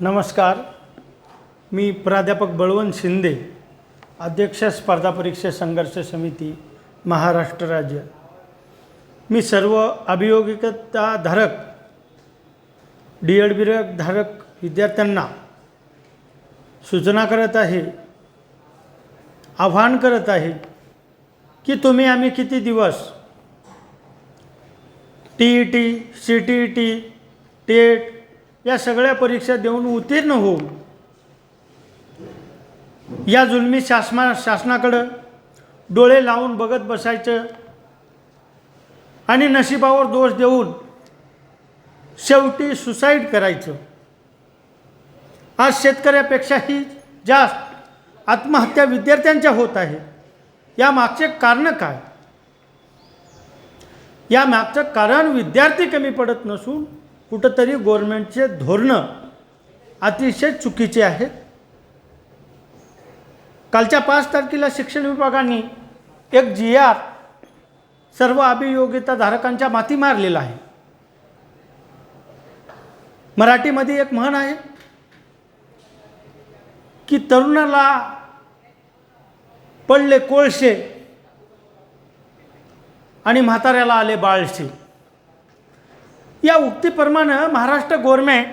नमस्कार. मी प्राध्यापक बळवंत शिंदे अध्यक्ष स्पर्धा परीक्षा संघर्ष समिती महाराष्ट्र राज्य. मी सर्व अभियोगिकताधारक डी एड धारक विद्यार्थ्यांना सूचना करत आहे आव्हान करत आहे की तुम्ही आम्ही किती दिवस T E T C T E T TET या सगळ्या परीक्षा देऊन उत्तीर्ण होऊन या जुलमी शासना शासनाकडं डोळे लावून बघत बसायचं आणि नशिबावर दोष देऊन शेवटी सुसाईड करायचं. आज शेतकऱ्यापेक्षाही जास्त आत्महत्या विद्यार्थ्यांच्या होत आहे. या मागचे कारण काय? या मागचं कारण विद्यार्थी कमी पडत नसून कुठंतरी गोरमेंटचे धोरणं अतिशय चुकीचे आहेत. कालच्या पाच तारखेला शिक्षण विभागाने एक जी आर सर्व अभियोगिताधारकांच्या माती मारलेला आहे. मराठीमध्ये एक म्हण आहे की तरुणाला पडले कोळशे आणि म्हाताऱ्याला आले बाळशे. या उक्तीप्रमाणे महाराष्ट्र गव्हर्मेंट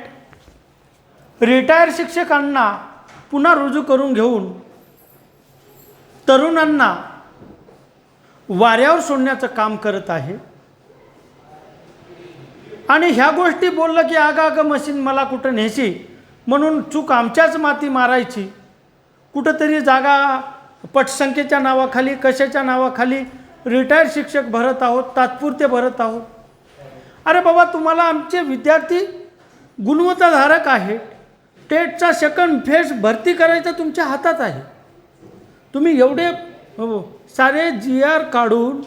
रिटायर शिक्षकांना पुन्हा रुजू करून घेऊन तरुणांना वाऱ्यावर सोडण्याचं काम करत आहे. आणि ह्या गोष्टी बोललं की आगा आगं मशीन मला कुठं न्यायची? म्हणून चूक आमच्याच माती मारायची. कुठंतरी जागा पटसंख्येच्या नावाखाली कशाच्या नावाखाली रिटायर शिक्षक भरत आहोत तात्पुरते भरत आहोत. अरे बाबा तुम्हाला आमचे विद्यार्थी गुणवत्ताधारक आहेत. टेटचा सेकंड फेज भरती करायचं तुमच्या हातात आहे. तुम्ही एवढे हो, सारे जी आर काढून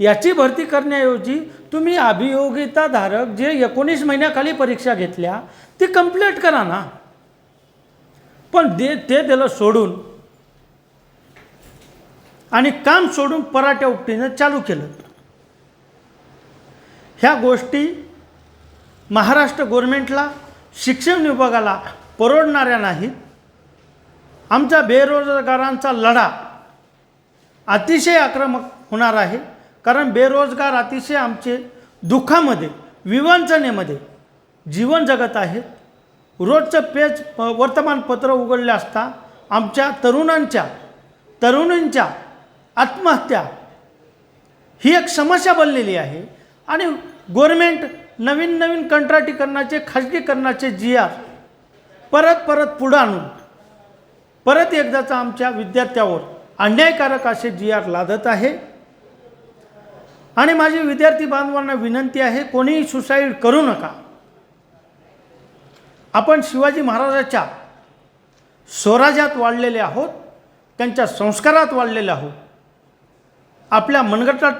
याची भरती करण्याऐवजी तुम्ही अभियोगिताधारक जे एकोणीस महिन्याखाली परीक्षा घेतल्या ती कंप्लीट करा ना. पण दे ते दिलं सोडून आणि काम सोडून पराठ्या उपटीनं चालू केलं. ह्या गोष्टी महाराष्ट्र गव्हर्मेंटला शिक्षण विभागाला परवडणाऱ्या नाहीत. आमच्या बेरोजगारांचा लढा अतिशय आक्रमक होणार आहे. कारण बेरोजगार अतिशय आमचे दुःखामध्ये विवंचनेमध्ये जीवन जगत आहेत. रोजचं पेज प- वर्तमानपत्र उघडले असता आमच्या तरुणांच्या तरुणींच्या आत्महत्या ही एक समस्या बनलेली आहे. आणि गव्हर्मेंट नवीन नवीन कंत्राटीकरणाचे खाजगीकरणाचे जी आर परत परत पुढं आणून परत एकदाचा आमच्या विद्यार्थ्यावर अन्यायकारक असे जी आर लादत आहे. आणि माझी विद्यार्थी बांधवांना विनंती आहे कोणीही सुसाईड करू नका. आपण शिवाजी महाराजाच्या स्वराज्यात वाढलेले आहोत त्यांच्या संस्कारात वाढलेले आहोत. आपल्या मनगटात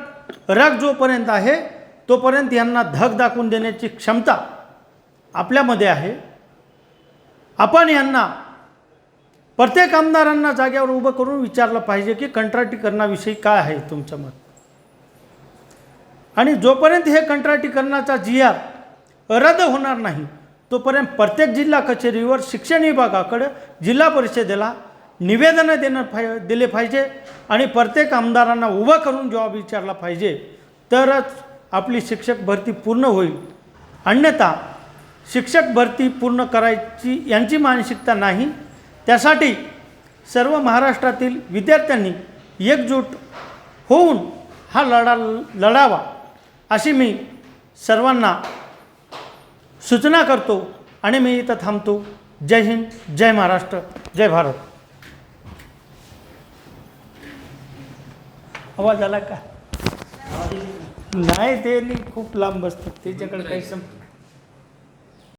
रग जोपर्यंत आहे तोपर्यंत यांना धग दाखवून देण्याची क्षमता आपल्यामध्ये आहे. आपण यांना प्रत्येक आमदारांना जाग्यावर उभं करून विचारलं पाहिजे की कंत्राटीकरणाविषयी काय आहे तुमचं मत? आणि जोपर्यंत हे कंत्राटीकरणाचा जी आर रद्द होणार नाही तोपर्यंत प्रत्येक जिल्हा कचेरीवर शिक्षण विभागाकडं जिल्हा परिषदेला निवेदनं देणं पाय दिले पाहिजे आणि प्रत्येक आमदारांना उभं करून जॉब विचारला पाहिजे. तरच आपली शिक्षक भरती पूर्ण होईल. अन्यथा शिक्षक भरती पूर्ण करायची यांची मानसिकता नाही. त्यासाठी सर्व महाराष्ट्रातील विद्यार्थ्यांनी एकजूट होऊन हा लढा लढावा अशी मी सर्वांना सूचना करतो आणि मी इथं थांबतो. जय हिंद जय महाराष्ट्र जय भारत. आवाज आला का? नाही ते नाही खूप लांब बसतात त्याच्याकडे काही सम